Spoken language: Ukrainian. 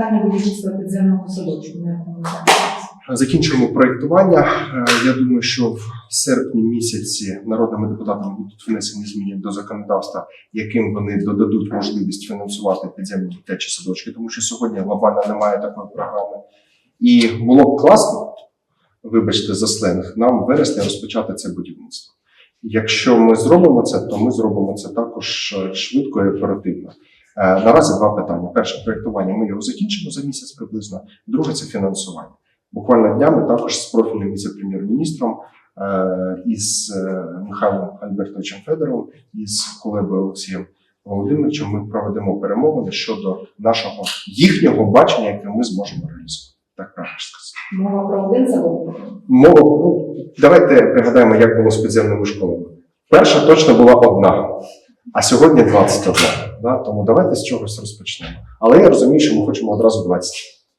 Питання будівництва підземного садочку, на якому? Закінчуємо проєктування. Е, Я думаю, що в серпні місяці народними депутатами будуть внесені зміни до законодавства, яким вони додадуть можливість фінансувати підземні дитячі садочки, тому що сьогодні глобально немає такої програми. І було б класно, вибачте за сленг, нам в вересні розпочати це будівництво. Якщо ми зробимо це, то ми зробимо це також е, швидко і оперативно. Е, Наразі два питання: перше проєктування. Ми його закінчимо за місяць приблизно. Друге це фінансування. Буквально днями також з профільним віце-прем'єр-міністром е, із е, Михайлом Альбертовичем Федоровим і з колегою Олексієм Володимировичем ми проведемо перемовини щодо нашого їхнього бачення, яке ми зможемо реалізувати. Так правильно сказати. Мова про один садок? Мова, ну, давайте пригадаємо, як було з підземними школами. Перша точно була одна, а сьогодні 21. Да? Тому давайте з чогось розпочнемо. Але я розумію, що ми хочемо одразу 20.